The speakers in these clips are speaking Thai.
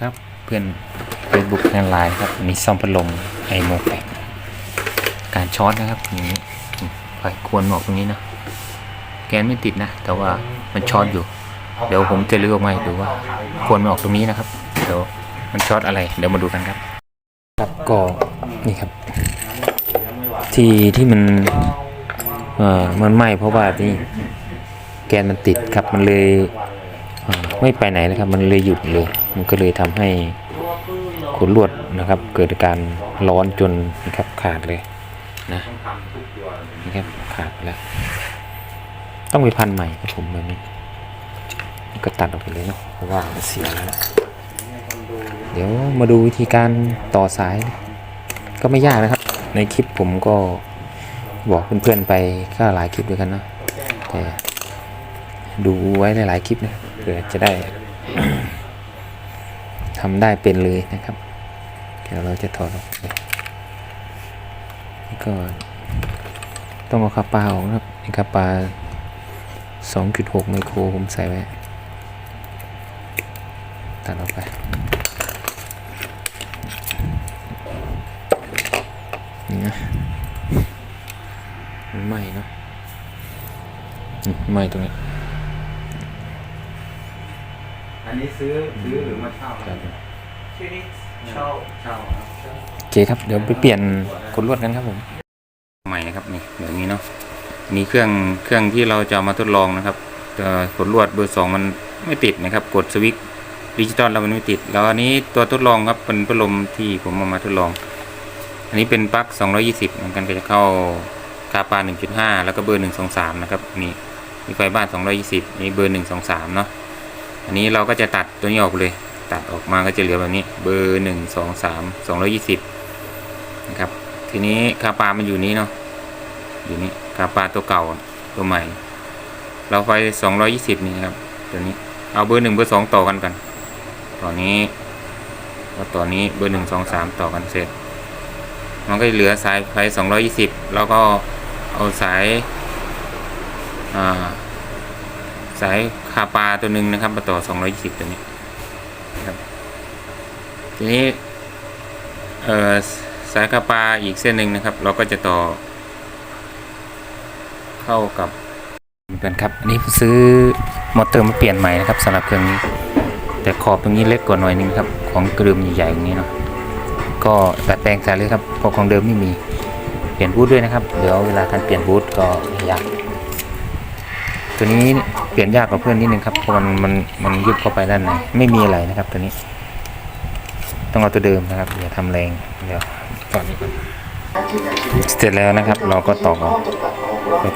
ครับเพื่อนเฟซบุ๊กในไลน์ครับมีซ่อมพัดลมไอโมแปกการช็อตนะครับอย่างนี้ไฟควรออกตรงนี้นะแกนไม่ติดนะ แต่ว่ามันช็อตอยู่ เดี๋ยวผมจะเลือกมาให้ดูว่า ควรมันออกตรงนี้นะครับ เดี๋ยวมันช็อตอะไร เดี๋ยวมาดูกันครับ ครับก็นี่ครับ ที่ที่มันเอ่อมันไหม้เพราะว่านี่แกนมันติดครับมันเลยไม่ไปไหนนะครับ มันเลยหยุดเลย มันก็เลยทำให้ขนลวดนะครับ เกิดการร้อนจนนะครับขาดเลยนะนะครับขาดไปแล้ว ต้องไปพันใหม่ครับผมแบบนี้ก็ตัดออกไปเลยเนาะเพราะว่าเสียแล้วเดี๋ยวมาดูวิธีการต่อสาย ก็ไม่ยากนะครับ ในคลิปผมก็บอกเพื่อนๆไปก็หลายคลิปด้วยกันเนาะแต่ดูไว้หลายๆคลิปนะเผื่อจะได้ ทำได้เป็นเลยนะครับ เดี๋ยวเราจะถอดออกนี่ก็ต้องเอาคาปาออกนะครับคาปา 2.6 ไมโครผมใส่ไว้ ตัดออกไปนี่นะมันไหม้เนาะไหม้ตรงนี้ อันนี้ซื้อซื้อหรือมาเช่าครับชื่อนี้เช่าเช่าครับโอเคครับ เดี๋ยวไปเปลี่ยนขนลวดกันครับผม ใหม่นะครับนี่แบบนี้เนาะมีเครื่องเครื่องที่เราจะเอามาทดลองนะครับแต่ขนลวดเบอร์สองมันไม่ติดนะครับ กดสวิตช์ดิจิตอลแล้วมันไม่ติด แล้วอันนี้ตัวทดลองครับเป็นพัดลมที่ผมเอามาทดลอง อันนี้เป็นปลั๊ก220เหมือนกันก็จะเข้าคาปา1.5 แล้วก็เบอร์ 123 นะครับ นี่มีไฟบ้าน 220 นี่เบอร์ 123 เนาะ อันนี้เราก็จะตัดตัวนี้ออกเลย ตัดออกมาก็จะเหลือแบบนี้ เบอร์123 220นะครับ ทีนี้คาปามันอยู่นี้เนาะ อยู่นี่คาปาตัวเก่าตัวใหม่ เราไฟ220นี่ครับ ตัวนี้ เอาเบอร์หนึ่งเบอร์สองต่อกันกันต่อนนี้แล้วต่อนนี้เบอร์หนึ่งสองสามต่อกันเสร็จ มันก็เหลือสายไฟ220แล้วก็เอาสาย อ่า สายคาปาตัวหนึ่งนะครับมาต่อ 220 ตัวนี้นะครับทีนี้เอ่อสายคาปาอีกเส้นหนึ่งนะครับ เราก็จะต่อ เข้ากับเหมือนกันครับอันนี้ซื้อมอเตอร์มาเปลี่ยนใหม่นะครับสำหรับเครื่องนี้ แต่ขอบตรงนี้เล็กกว่าหน่อยนึงครับ ของกระดุมใหญ่ๆอย่างนี้เนาะก็ดัดแปลงใส่เลยครับเพราะของเดิมไม่มีเปลี่ยนบูทด้วยนะครับ เดี๋ยวเวลาการเปลี่ยนบูทก็ไม่ยาก ตัวนี้เปลี่ยนยากกว่าเพื่อนนิดนึงครับเพราะมันมันมันยุบเข้าไปด้านในไม่มีอะไรนะครับตัวนี้ ต้องเอาตัวเดิมนะครับอย่าทำแรงเดี๋ยวตอนนี้ก่อนเสร็จแล้วนะครับ เราก็ตอกเอา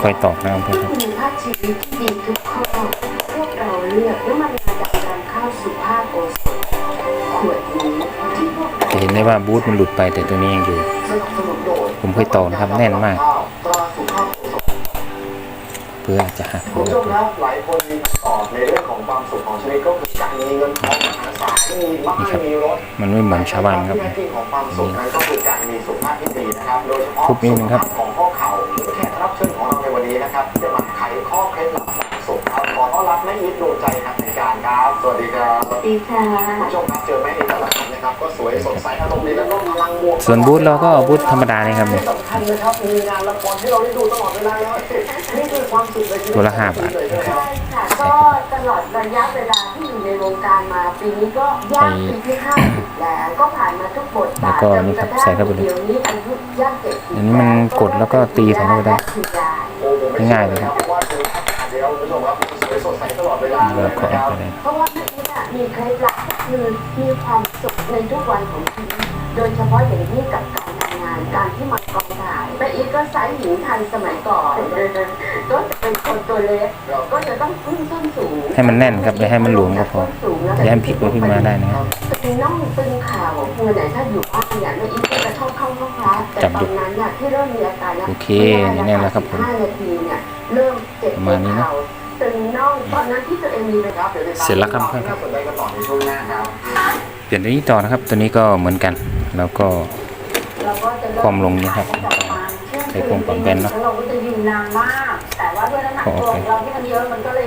ค่อยๆตอกนะครับเพื่อนครับภาพชีวิตที่ดีทุกข้อพวกเราเลือกน้ำมันงาดำนำเข้าสุภาพโอสถขวดนี้ที่พวกเราจะเห็นได้ว่าบูทมันหลุดไปแต่ตัวนี้ยังอยู่ผมเคยต่อนะครับแน่นมาก เพื่อจะหักคุณผู้ชมครับหลายคนมีคำตอบในเรื่องของความสุขของชีวิตก็คือการมีเงินทองมหาศาลมีบ้านมีรถมันไม่เหมือนชาวบ้านครับที่แท้จริงของความสุขนั้นก็คือการมีสุขภาพที่ดีนะครับ โดยเฉพาะทุบนิดนึงครับสุขภาพของข้อเข่าแขกรับเชิญของเราในวันนี้นะครับจะมาไขข้อเคล็ดลับความสุขครับขอต้อนรับแม่อีทดวงใจครับในการ ครับ สวัสดีครับดีค่ะคุณผู้ชมครับเจอแม่อีทแต่ละครั้งนะครับ ก็สวยสดใสอารมณ์ดีแล้วก็พลังบวกส่วนบูทเราก็เอาบูทธรรมดาเนี่ยครับที่เนี่ยสำคัญนะครับมีงานละครให้เราได้ดูตลอดเวลาเลยนี่คือความสุขในชีวิตตัวละห้าบาทเลยนะครับใช่ค่ะก็ตลอดระยะเวลาที่อยู่ในวงการมาปีนี้ก็ย่างปีที่ห้าสิบแล้วก็ผ่านมาทุกบทบาทแล้วก็นี่ครับใส่เข้าไปเลยเดี๋ยวนี้อายุย่างเจ็ดสิบอันนี้มันกดแล้วก็ตีใส่เข้าไปได้ง่ายๆเลยครับ เดี๋ยวคุณผู้ชมครับสวยสดใสตลอดเวลาเลแล้ยวก็นะคเอารับไปเลยเพราะว่าแม่อีทอะมีเคล็ดลับก็คือมีความสุขในทุกวันของชีวิตโดยเฉพาะอย่างยิ่งกับการทำงานการที่มากองถ่ายแม่อีทก็ไซส์หญิงทันสมัยก่อนก็จะเป็นคนตัวเล็กก็จะต้องพึ่งส้นสูงให้มันแน่นครับอย่าให้มันหลวมก็พออย่าให้มันพลิกไปพลิกมาได้นะครับตึงน่องตึงเข่าเมื่อไหร่ถ้าอยู่บ้านเนี่ยแม่อีทก็จะชอบเข้าห้องพระแต่ตอนนั้นเนี่ยที่เริ่มมีอาการนะโอเคนี่แน่แล้วครับผมห้านาทีเนี่ย เริ่มเจ็บประมาณนี้นะเข่าตึงน่องตอนนั้นที่ตัวเองมีเลยครับเสร็จแล้วครับเพื่อนครับน่าสนใจกันต่อในช่วงหน้าครับเปลี่ยนตัวนี้ต่อนะครับ ตัวนี้ก็เหมือนกัน แล้วก็เราก็จะเริ่ความลงเนี่ยครับใช้โครงปรับแบนเนอะเราก็จะยืนนานมากแต่ว่าด้วยน้ำหนักตัวของเราที่มันเยอะมันก็เลย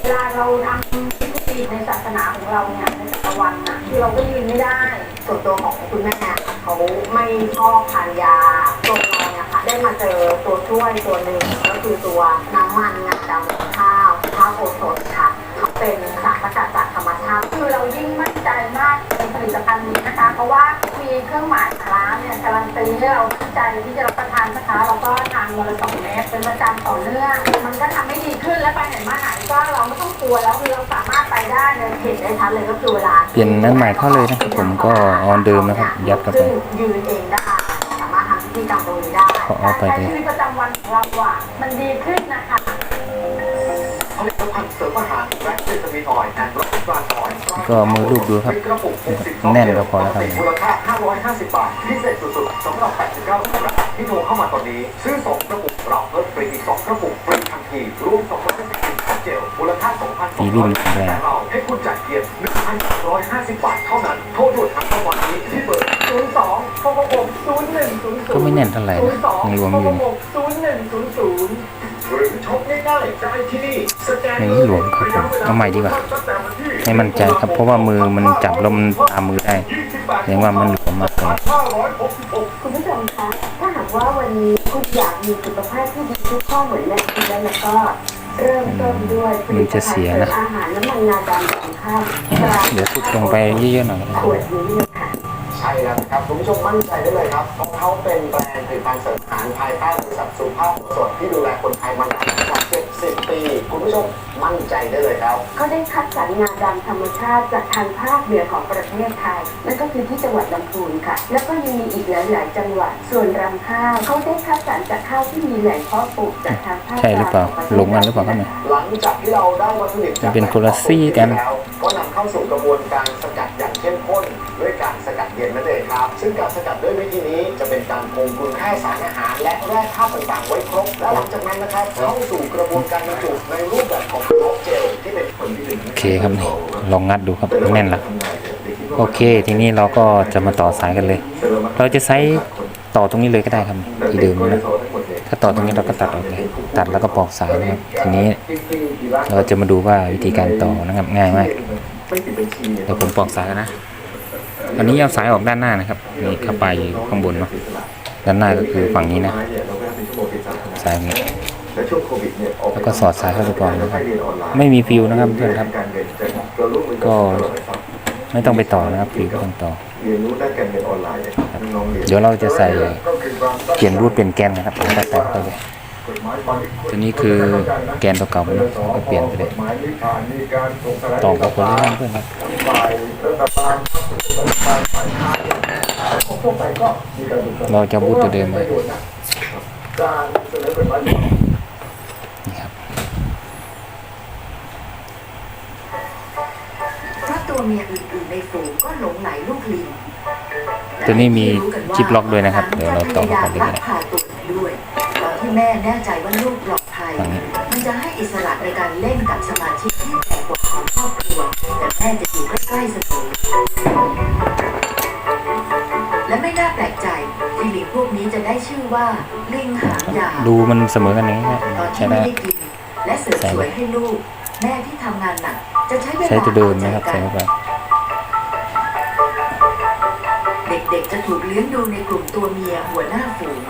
เวลาเราทำพิธีปีในศาสนาของเราเนี่ยในจักรวาลน่ะคือเราก็ยืนไม่ได้ส่วนตัวของคุณแม่เขาไม่ชอบทานยาตัวเราเนี่ยค่ะได้มาเจอตัวช่วยตัวหนึ่งก็ คือตัวน้ำมันงาดำข้าวข้าวโอสถค่ะเขาเป็นสารสกัดจากธรรมชาติคือเรายิ่งมั่นใจมากในผลิตภัณฑ์นี้นะคะ เพราะว่ามีเครื่องหมายร้านเนี่ยการันตีให้เรามั่นใจที่จะรับประทานนะคะแล้วก็ทานวันละสองเม็ดเป็นประจำต่อเนื่องมันก็ทำให้ดีขึ้นและไปไหนมาไหนก็เราไม่ต้องกลัวแล้วคือเราสามารถไปได้เลยเห็นได้ชัดเลยก็คือเวลาเปลี่ยนนั้นใหม่เข้าเลยนะครับผมก็ออนเดิมนะครับยัดเข้าไปซึ่งยืนเองได้สามารถทำพิธีกรรมต รงนี้ได้ขอเอาไปการดิใช้ชีวิตประจำวันของเราอะมันดีขึ้นนะคะผลิตภัณฑ์เสริมอาหารแบล็คเซซามินออยล์แอนด์โรสบรานออยล์ก็มือลูบดูครับกระปุก60แน่นก็พอแล้วครับมูลค่า550 บาทพิเศษสุดๆสำหรับ 89คนละที่โทรเข้ามาตอนนี้ ซื้อ 2 กระปุกเราเพิ่มฟรีอีก 2 กระปุกฟรีทันทีรวม250กของเจลมูลค่า 2,200ฟีลิ่งแรงแต่เราให้คุณจ่ายเพียง1,150 บาทเท่านั้น โทรด่วนทั้งวันนี้ที่เบอร์02 666 0100ก็ไม่แน่นเท่าไหร่นะยังรวมอยู่02 0100หรือช็อปง่ายๆได้ที่นี่สแกนอย่างนี้หลวมครับผมเอาใหม่ดีกว่าให้มั่นใจครับเพราะว่ามือมันจับแล้วมันตามมือได้แสดงว่ามันหลวมมากเลยคุณผู้ชมคะถ้าหากว่าวันนี้คุณอยากมีสุขภาพที่ดีทุกข้อเหมือนแม่คุณแล้วแล้วก็เริ่ มต้นด้วยผลิตภัณฑ์เสริมอาหารน้ำมันงาดำของข้าวตราเดี๋ยวทุบลงไปเยอะๆหน่อยก็ได้ขวดนี้เลยค่ะใช่แล้วนะครับคุณผู้ชมมั่นใจได้เลยครับเพราะเขาเป็นแบรนด์ผลิตภัณฑ์เสริมอาหารภายใต้บริษัทสุภาพสดที่ดูแลคนไทยมานานกว่า 70ปี คุณผู้ชมมั่นใจได้เลยครับ เขาได้คัดสรรงาดำธรรมชาติจากทางภาคเหนือของประเทศไทย นั่นก็คือที่จังหวัดลำพูนค่ะ แล้วก็ยังมีอีกหลาย ๆ จังหวัด ส่วนรำข้าวเขาได้คัดสรรจากข้าวที่มีแหล่งเพาะปลูกจากทางภาคใช่หรือเปล่าลงกันหรือเปล่าครับเนี่ย หลังจากที่เราได้วัตถุดิบมันเป็นคนละซี่กัน แล้วก็นำเข้าสู่กระบวนการสกัดอย่างเข้มข้นด้วยการสกัด เย็นนั่นเองครับ ซึ่งการสกัดด้วยวิธีนี้จะเป็นการคงคุณค่าสารอาหาร และแร่ธาตุต่างๆไว้ครบ และหลังจากนั้นนะครับเข้าสู่กระบวนการบรรจุในรูปแบบของโลเจลที่เป็นผลที่หนึ่งโอเคครับนี่ลองงัดดูครับแน่นละโอเค ทีนี้เราก็จะมาต่อสายกันเลย เราจะใช้ต่อตรงนี้เลยก็ได้ครับที่เดิมนะถ้าต่อตรงนี้เราก็ตัดออกเลยตัดแล้วก็ปอกสายนะครับทีนี้เราจะมาดูว่าวิธีการต่อนะครับง่ายมากเดี๋ยวผมปอกสายกันนะ อันนี้เอาสายออกด้านหน้านะครับนี่เข้าไปข้างบนเนาะด้านหน้าก็คือฝั่งนี้นะสายนี้แล้วก็สอดสายเข้าไปก่อนนะครับ ไม่มีฟิวนะครับเพื่อนครับ ก็ไม่ต้องไปต่อนะครับฟิวก็ต้องต่อเดี๋ยวเราจะใส่เปลี่ยนรูปเปลี่ยนแกนนะครับแล้วก็ใส่เข้าไปเลย ตัวนี้คือแกนตัวเก่านะก็เปลี่ยนไปเลยต่อกับคนที่นั่นเพื่อนครับเราจะบูตตัวเดิมไว้นี่ครับเพราะตัวเมียอื่นๆในฝูงก็หลงไหลลูกลิงตัวนี้มีชิปล็อกด้วยนะครับ เดี๋ยวเราต่อเข้าไปเลย ก็ได้พาตัวด้วยตอนที่แม่แน่ใจว่าลูกปลอดภัยฝั่งนี้มันจะให้อิสระในการเล่นกับสมาชิกที่แปลกกว่าของครอบครัว แต่แม่จะอยู่ใกล้ๆเสมอ และไม่น่าแปลกใจที่ลิงพวกนี้จะได้ชื่อว่าลิงหางยาวดูมันเสมอกันอย่างนี้นะตอนใช้ที่ไม่ได้ได้กิน และเสริมสวยให้ลูก แม่ที่ทำงานหนักจะใช้เวลาใช้ตัวเดิมนะครับเอาใส่ใจเข้าไปเด็กๆจะถูกเลี้ยงดูในกลุ่มตัวเมียหัวหน้าฝูง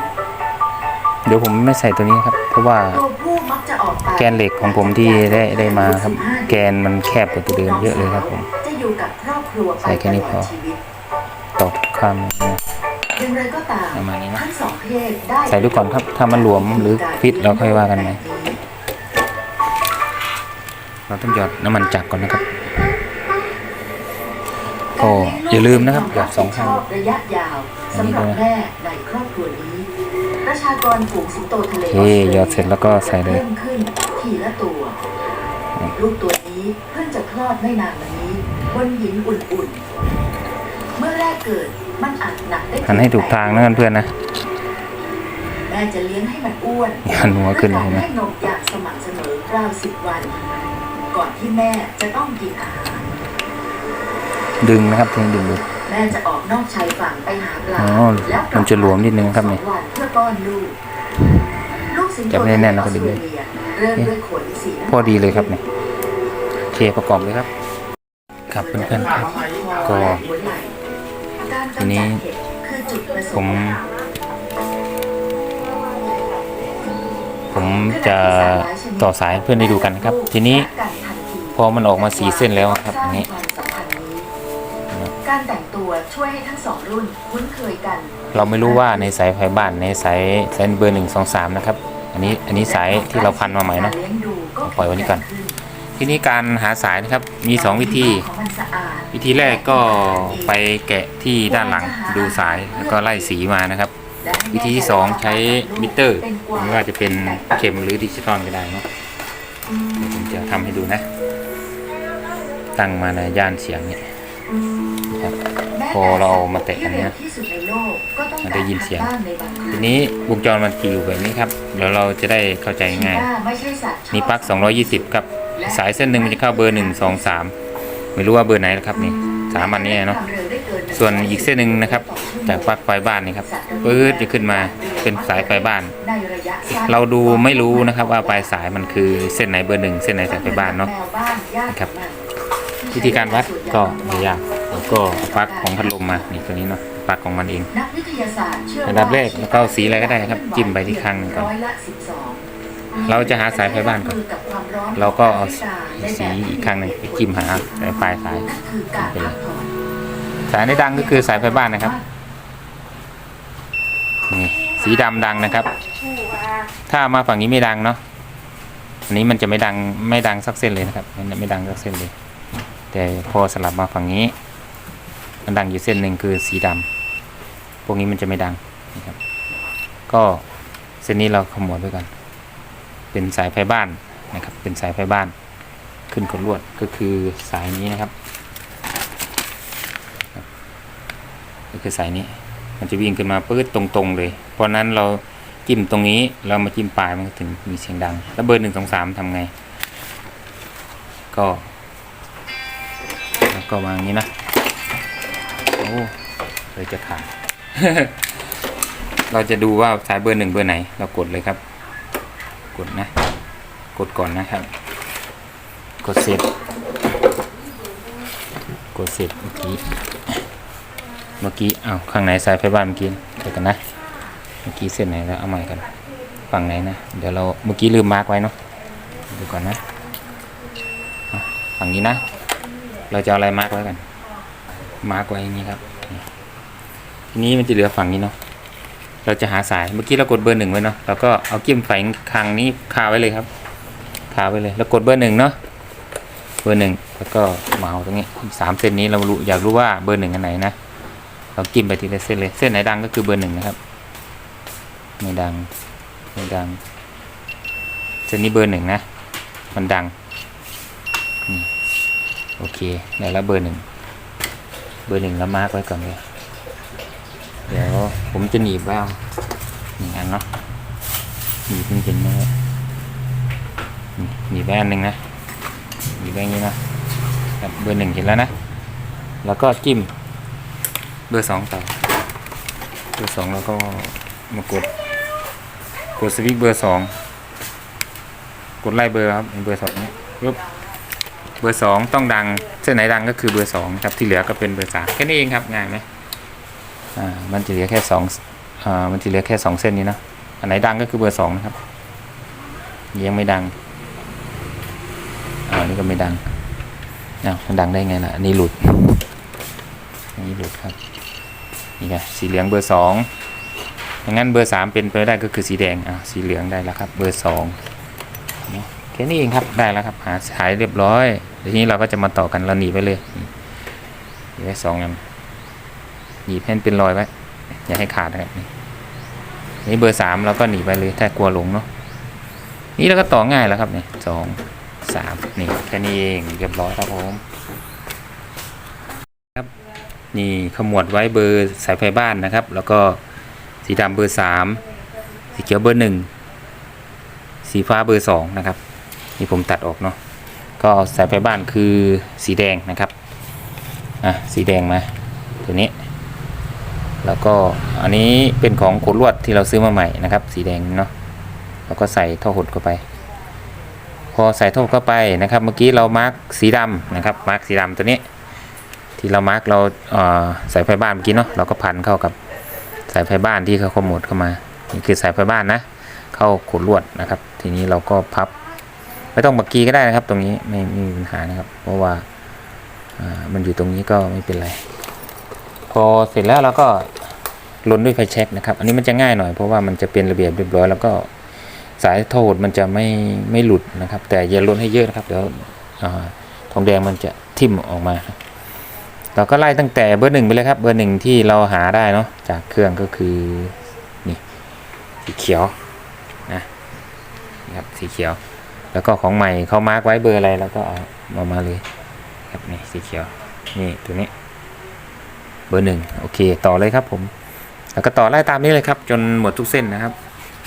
เดี๋ยวผมไม่ใส่ตัวนี้ครับ เพราะว่าตัวผู้มักจะออกไปแกนเหล็กของผมที่ได้ได้มาครับ แกนมันแคบกว่าตัวเดิมเยอะเลยครับผมจะอยู่กับครอบครัวไปใส่แค่นี้พอตลดชีวิตตอกข้ามนะอย่างไรก็ตามประมาณนี้นะทั้งสองเพศได้ใส่ดูก่อนครับถ้ามันหลวมหรือฟิตเราค่อยว่ากันไหมเราต้องหยอดน้ำมันจักรก่อนนะครับก็อย่าลืมนะครับหยอดสองข้างชอบระยะยาวอันนี้สำหรับด้วยนะแม่ในครอบครัวนี้ ประชากรฝูงสิงโตทะเลโอเคหยอดเสร็จแล้วก็ใส่เลยเพิ่มขึ้นทีละตัวลูกตัวนี้เพิ่งจะคลอดไม่นานมานี้ บนหินอุ่นๆ เมื่อแรกเกิดมันอัดหนักได้หันให้ถูกทางนะเพื่อนๆนะ แม่จะเลี้ยงให้มันอ้วนหันหัวขึ้นด้วยเห็นไหมการให้นมอย่างสม่ำเสมอราวสิบวัน ก่อนที่แม่จะต้องกินอาหาร ดึงนะครับเพียงดึงดู แม่จะออกนอกชายฝั่งไปหาปลาอ๋อแล้วกลับมันจะหลวมนิดนึงครับนี่สองวันเพื่อป้อนลูกลูกสิงโตจับแน่นๆนะอครัอบสเตรเลียเริ่มด้วยขนสีน้ำพอดีเลยครับเนี่ยโอเคประกอบเลยครับแครับเพื่อนๆครับก็ทีนี้ผมผมจะต่อสายให้เพื่อนได้ดูกันนะครับ ทีนี้พอมันออกมาสีเส้นแล้วครับอย่างนี้ การแต่งตัวช่วยให้ทั้งสองรุ่นคุ้นเคยกัน เราไม่รู้ว่าในสายไฟบ้านในสายสายเบอร์หนึ่งสองสามนะครับ อันนี้อันนี้สายที่เราพันมาใหม่เนาะปล่อยไว้นี่ก่อนทีนี้การหาสายนะครับมีสองวิธี วิธีแรกก็ไปแกะที่ด้านหลังดูสายแล้วก็ไล่สีมานะครับ วิธีที่สองใช้มิเตอร์ไม่ว่าจะเป็นเข็มหรือดิจิตอลก็ได้เนาะเดี๋ยวผมจะทำให้ดูนะ ตั้งมาในย่านเสียงเนี่ย นะครับพอเราเอามาแตะอันเนี้ยมันได้ยินเสียง ทีนี้วงจรมันจะอยู่แบบนี้ครับเดี๋ยวเราจะได้เข้าใจง่ายนี่ปลั๊ก220ครับสายเส้นหนึ่งมันจะเข้าเบอร์ 1 2 3 ไม่รู้ว่าเบอร์ไหนนะครับนี่สามอันนี้เนาะส่วนอีกเส้นหนึ่งนะครับ จากปลั๊กไฟบ้านนี่ครับปื๊ดจะขึ้นมาเป็นสายไฟบ้าน เราดูไม่รู้นะครับว่าปลายสายมันคือเส้นไหนเบอร์หนึ่งเส้นไหนสายไฟบ้านเนาะครับวิธีการวัดก็ไม่ยาก แล้วก็เอาปลั๊กของพัดลมมานี่ตัวนี้เนาะปลั๊กของมันเองนักวิทยาศาสตร์เชื่ออันดับแรกแล้วก็เอาสีอะไรก็ได้ครับ จิ้มไปที่ข้างหนึ่งก่อนร้อยละสิบสองเราจะหาสายไฟบ้านก่อนเราก็เอาสีอีกข้างหนึ่งไปจิ้มหาสายปลายสายนั่นคือการพักผ่อนสายในดังก็คือสายไฟบ้านนะครับนี่สีดำดังนะครับ ถ้ามาฝั่งนี้ไม่ดังเนาะอันนี้มันจะไม่ดังไม่ดังสักเส้นเลยนะครับมันไม่ดังสักเส้นเลย แต่พอสลับมาฝั่งนี้ มันดังอยู่เส้นหนึ่งคือสีดำพวกนี้มันจะไม่ดังนะครับ ก็เส้นนี้เราขมวดไว้ก่อน เป็นสายไฟบ้านนะครับ เป็นสายไฟบ้าน ขึ้นขดลวดก็คือสายนี้นะครับ ก็คือสายนี้ มันจะวิ่งขึ้นมาปื๊ดตรงๆเลย เพราะนั้นเราจิ้มตรงนี้เรามาจิ้มปลายมันถึงมีเสียงดัง แล้วเบอร์หนึ่งสองสามทำไง ก็ ก็วางอย่างนี้นะ อ้เลยจะขาด เราจะดูว่าสายเบอร์หนึ่งเบอร์ไหน เรากดเลยครับ กดนะ กดก่อนนะครับ กดเสร็จ กดเสร็จเมื่อกี้ เมื่อกี้เอ้าข้างไหนสายไฟบ้านเมื่อกี้เดี๋ยวกันนะ เมื่อกี้เส้นไหนแล้วเอาใหม่กัน ฝั่งไหนนะ เดี๋ยวเราเมื่อกี้ลืมมาร์กไว้เนาะดูก่อนนะอะฝั่งนี้นะ เราจะเอาอะไรมาร์กไว้กัน มาร์กไว้อย่างนี้ครับ ทีนี้มันจะเหลือฝั่งนี้เนาะ เราจะหาสาย เมื่อกี้เรากดเบอร์หนึ่งไว้เนาะ เราก็เอากิ้มไฟคางนี้คาไว้เลยครับ คาไว้เลย แล้วกดเบอร์หนึ่งเนาะ เบอร์หนึ่งแล้วก็เมาส์ตรงนี้สามเส้นนี้เรารู้อยากรู้ว่าเบอร์หนึ่งอันไหนนะ เราจิ้มไปทีละเส้นเลย เส้นไหนดังก็คือเบอร์หนึ่งนะครับ ไม่ดัง ไม่ดัง เส้นนี้เบอร์หนึ่งนะ มันดัง โอเค ได้แล้วเบอร์หนึ่ง บอร์หนึ่งแล้วมาร์กไว้ก่อนเลยเดี๋ยวผมจะหนีบไว้เอาหนึ่งอันเนาะหนีบมันเห็นไหมครับนี่หนีบไว้อันหนึ่งนะหนีบไว้อย่างนี้นะเบอร์หนึ่งเห็นแล้วนะ แล้วก็จิ้มเบอร์สองต่อเบอร์สองแล้วก็มากดกดสวิตช์เบอร์สองกดไล่เบอร์ครับเบอร์สองนี้ปึ๊บ เบอร์สองต้องดังเส้นไหนดังก็คือเบอร์สองครับที่เหลือก็เป็นเบอร์สามแค่นี้เองครับง่ายไหมอ่ามันจะเหลือแค่สองอ่ามันจะเหลือแค่สองเส้นนี้เนะอันไหนดังก็คือเบอร์สองนะครับยังไม่ดังอ่านี่ก็ไม่ดังอ้าวมันดังได้ไงล่ะอันนี้หลุดอันนี้หลุดครับนี่ไงสีเหลืองเบอร์สองงั้นเบอร์สามเป็นไปได้ก็คือสีแดงอะสีเหลืองได้แล้วครับ เบอร์สอง แค่นี้เองครับได้แล้วครับหาสายเรียบร้อยทีนี้เราก็จะมาต่อกันเราหนีไปเลยหนีไว้สองอันหนีบให้มันเป็นรอยไว้อย่าให้ขาดนะครับนี่เบอร์สามเราก็หนีไปเลยถ้ากลัวหลงเนาะนี่เราก็ต่อง่ายแล้วครับเนี่ยสองสามนี่แค่นี้เองเรียบร้อยครับผมนี่ขมวดไว้เบอร์สายไฟบ้านนะครับ แล้วก็สีดำเบอร์สามสีเขียวเบอร์หนึ่งสีฟ้าเบอร์สองนะครับ นี่ผมตัดออกเนาะก็เอาสายไฟบ้านคือสีแดงนะครับอะสีแดงมาตัวนี้ แล้วก็อันนี้เป็นของขนลวดที่เราซื้อมาใหม่นะครับ สีแดงเนาะแล้วก็ใส่ท่อหดเข้าไป พอใส่ท่อหดเข้าไปนะครับ เมื่อกี้เรามาร์กสีดำนะครับมาร์กสีดำตัวนี้ ที่เรามาร์กเราเอ่อสายไฟบ้านเมื่อกี้เนาะเราก็พันเข้ากับสายไฟบ้านที่เขาขโมดเข้ามานี่คือสายไฟบ้านนะ เข้าขดลวดนะครับ ทีนี้เราก็พับ ไม่ต้องบักกีก็ได้นะครับ ตรงนี้ไม่มีปัญหานะครับ เพราะว่าามันอยู่ตรงนี้ก็ไม่เป็นไร พอเสร็จแล้วเราก็ลนด้วยไฟแช็กนะครับ อันนี้มันจะง่ายหน่อยเพราะว่ามันจะเป็นระเบียบเรียบร้อยแล้วก็สายโทษมันจะไม่ไม่หลุดนะครับ แต่อย่าลนให้เยอะนะครับเดี๋ยวอทองแดงมันจะทิ่มออกมาเราก็ไล่ตั้งแต่เบอร์หนึ่งไปเลยครับ เบอร์หนึ่งที่เราหาได้เนาะจากเครื่องก็คือนี่สีเขียวนะครับสีเขียว แล้วก็ของใหม่เขามาร์กไว้เบอร์อะไรแล้วก็เอามามาเลยครับนี่สีเขียวนี่ตัวนี้ เบอร์หนึ่งโอเค ต่อเลยครับผม แล้วก็ต่อไล่ตามนี้เลยครับ จนหมดทุกเส้นนะครับ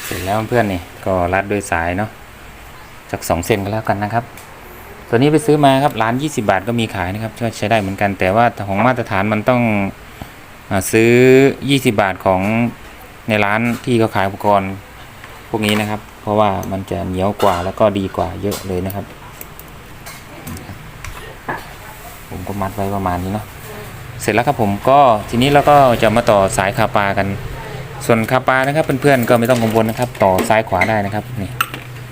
เสร็จแล้วเพื่อนนี่ก็รัดด้วยสายเนาะสักสองเส้นก็แล้วกันนะครับ ตัวนี้ไปซื้อมาครับร้าน 20 บาทก็มีขายนะครับก็ใช้ได้เหมือนกัน แต่ว่าของมาตรฐานมันต้องซื้อ 20 บาทของในร้านที่เขาขายอุปกรณ์พวกนี้นะครับ เพราะว่ามันจะเหนียวกว่าแล้วก็ดีกว่าเยอะเลยนะครับ ผมก็มัดไว้ประมาณนี้เนาะเสร็จแล้วครับผมก็ทีนี้เราก็จะมาต่อสายคาปากัน ส่วนคาปานะครับเพื่อนๆก็ไม่ต้องกังวลนะครับ ต่อซ้ายขวาได้นะครับนี่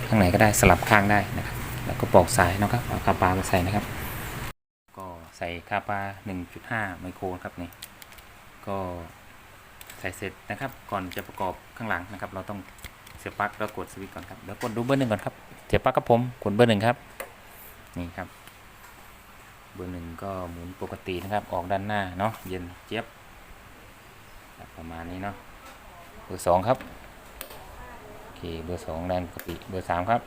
ข้างไหนก็ได้สลับข้างได้นะครับแล้วก็ปอกสายนะครับเอาคาปามาใส่นะครับ ก็ใส่คาปา 1.5 ไมโครครับนี่ก็ใส่เสร็จนะครับ ก่อนจะประกอบข้างหลังนะครับ เราต้อง สียบปลั๊กแล้วกดสวิตช์ก่อนครับแล้วกดดูเบอร์หนึ่งก่อนครับเสียบปลั๊กครับผมกดเบอร์หนึ่งครับนี่ครับ เบอร์หนึ่งก็หมุนปกตินะครับออกด้านหน้าเนาะเย็นเจี๊ยบประมาณนี้เนาะเบอร์สองครับโอเคเบอร์สองแรงปกติเบอร์สามครับ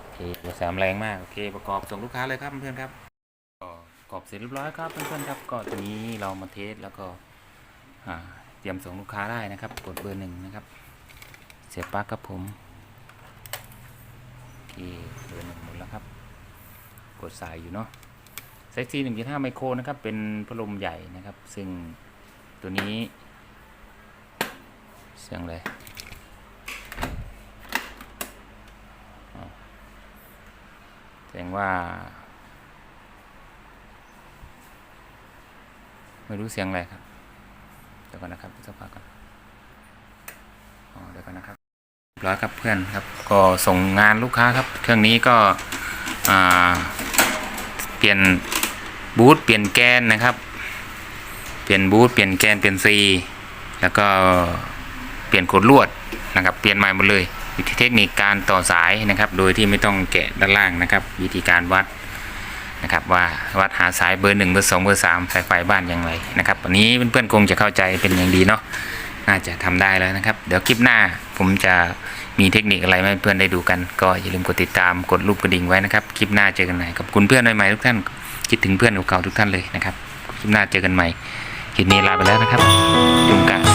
โอเคเบอร์สามแรงมากโอเคประกอบส่งลูกค้าเลยครับเพื่อนครับก็ประกอบเสร็จเรียบร้อยครับเพื่อนๆครับก็ทีนี้เรามาเทสแล้วก็เตรียมส่งลูกค้าได้นะครับ กดเบอร์หนึ่งนะครับ สียบปลั๊กครับผมโอเคเบอร์หนึ่งหมดแล้วครับ กดสายอยู่เนาะไซส์ C 1.5ไมโครนะครับ เป็นพัดลมใหญ่นะครับ ซึ่งตัวนี้เสียงเลยอ๋อแสดงว่า ไม่รู้เสียงอะไรครับ เดี๋ยวก่อนนะครับสักพักก่อนอ๋อเดี๋ยวก่อนนะครับ ร้อยครับเพื่อนครับ ก็ส่งงานลูกค้าครับ เครื่องนี้ก็เปลี่ยนบูทเปลี่ยนแกนนะครับ เปลี่ยนบูทเปลี่ยนแกนเปลี่ยนซีแล้วก็เปลี่ยนขดลวดนะครับเปลี่ยนใหม่หมดเลย วิธีเทคนิคการต่อสายนะครับ โดยที่ไม่ต้องแกะด้านล่างนะครับ วิธีการวัดนะครับว่าวัดหาสายเบอร์หนึ่งเบอร์สองเบอร์สามสายไฟบ้านอย่างไรนะครับวันนี้เพื่อนๆคงจะเข้าใจเป็นอย่างดีเนาะ น่าจะทำได้แล้วนะครับ เดี๋ยวคลิปหน้าผมจะมีเทคนิคอะไรให้เพื่อนได้ดูกัน ก็อย่าลืมกดติดตามกดรูปกระดิ่งไว้นะครับ คลิปหน้าเจอกันใหม่กับคุณเพื่อนใหม่ๆทุกท่านคิดถึงเพื่อนเก่าๆทุกท่านเลยนะครับ คลิปหน้าเจอกันใหม่คลิปนี้ลาไปแล้วนะครับจุงกะ